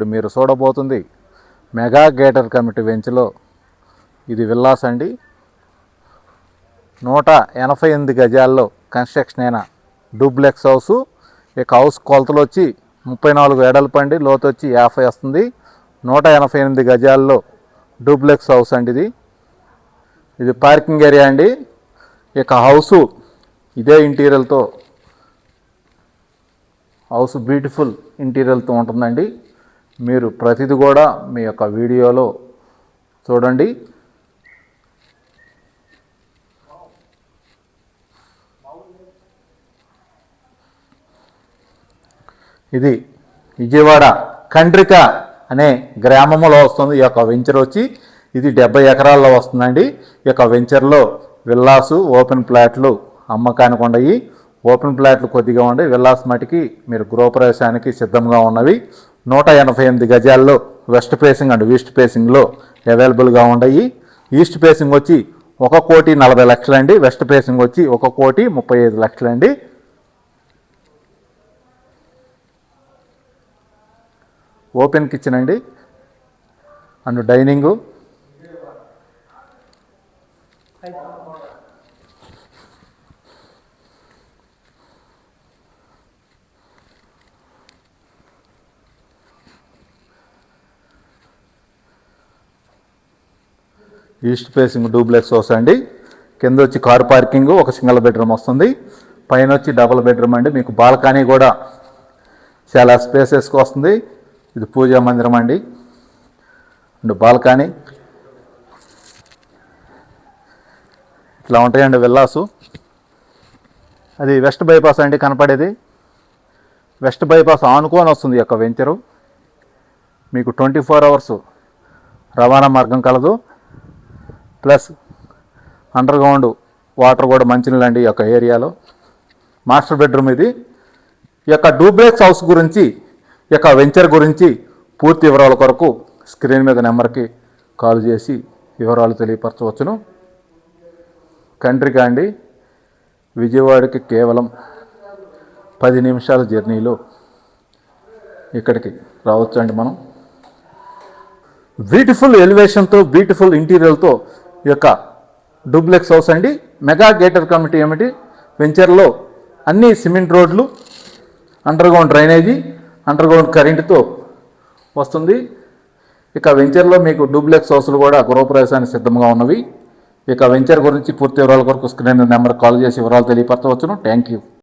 ఇప్పుడు మీరు చూడబోతుంది మెగా గేటర్ కమిటీ వెంచ్లో ఇది విల్లాస్ అండి. నూట ఎనభై ఎనిమిది గజాల్లో కన్స్ట్రక్షన్ అయిన డూప్లెక్స్ హౌస్. ఇక హౌస్ కొలతలు వచ్చి ముప్పై నాలుగు ఎడలు పండి లోతు వచ్చి యాభై వస్తుంది. నూట ఎనభై ఎనిమిది గజాల్లో డూప్లెక్స్ హౌస్ అండి ఇది. ఇది పార్కింగ్ ఏరియా అండి. ఇక హౌసు ఇదే ఇంటీరియర్తో హౌస్ బ్యూటిఫుల్ ఇంటీరియర్తో ఉంటుందండి. మీరు ప్రతిది కూడా మీ యొక్క వీడియోలో చూడండి. ఇది విజయవాడ కండ్రిక అనే గ్రామంలో వస్తుంది. ఈ యొక్క వెంచర్ వచ్చి ఇది డెబ్బై ఎకరాల్లో వస్తుందండి. ఈ యొక్క వెంచర్లో విల్లాసు ఓపెన్ ప్లాట్లు అమ్మకానికి ఉండయి. ఓపెన్ ప్లాట్లు కొద్దిగా ఉండి. విల్లాస్ మటుకి మీరు గృహప్రవేశానికి సిద్ధంగా ఉన్నవి. నూట ఎనభై ఎనిమిది గజాల్లో వెస్ట్ ఫేసింగ్ అండ్ ఈస్ట్ ఫేసింగ్లో అవైలబుల్గా ఉన్నాయి. ఈస్ట్ ఫేసింగ్ వచ్చి ఒక కోటి నలభై లక్షలండి. వెస్ట్ ఫేసింగ్ వచ్చి ఒక కోటి ముప్పై ఐదు లక్షలండి. ఓపెన్ కిచెన్ అండి. And dining. East facing duplex house అండి. కింద వచ్చి కార్ పార్కింగ్ ఒక సింగిల్ బెడ్రూమ్ వస్తుంది. పైన వచ్చి డబుల్ బెడ్రూమ్ అండి. మీకు బాల్కనీ కూడా చాలా స్పేసెస్కి వస్తుంది. ఇది పూజా మందిరం అండి. And balcony. ఇట్లా ఉంటాయండి విల్లాసు. అది వెస్ట్ బైపాస్ అండి కనపడేది. వెస్ట్ బైపాస్ ఆనుకొని వస్తుంది యొక్క వెంచరు. మీకు ట్వంటీ ఫోర్ అవర్స్ రవాణా మార్గం కలదు. ప్లస్ అండర్ గ్రౌండ్ వాటర్ కూడా మంచినీళ్ళు అండి ఈ యొక్క ఏరియాలో. మాస్టర్ బెడ్రూమ్ ఇది. ఈ యొక్క డూప్లెక్స్ హౌస్ గురించి ఈ యొక్క వెంచర్ గురించి పూర్తి వివరాల కొరకు స్క్రీన్ మీద నెంబర్కి కాల్ చేసి వివరాలు తెలియపరచవచ్చును. కంట్రీ అండి? విజయవాడకి కేవలం పది నిమిషాల జర్నీలో ఇక్కడికి రావచ్చు అండి మనం. బ్యూటిఫుల్ ఎలివేషన్తో బ్యూటిఫుల్ ఇంటీరియర్తో యొక్క డూప్లెక్స్ హౌస్ అండి. మెగా గేటర్ కమిటీ ఏమిటి? వెంచర్లో అన్ని సిమెంట్ రోడ్లు అండర్గ్రౌండ్ డ్రైనేజీ అండర్గ్రౌండ్ కరెంటుతో వస్తుంది. ఇక వెంచర్లో మీకు డూప్లెక్స్ హౌస్లు కూడా గృహప్రవేశానికి సిద్ధంగా ఉన్నవి. ఇక వెంచర్ గురించి పూర్తి వివరాల కొరకు స్క్రీన్ నెంబర్ కాల్ చేసి వివరాలు తెలియపరచవచ్చును. Thank you.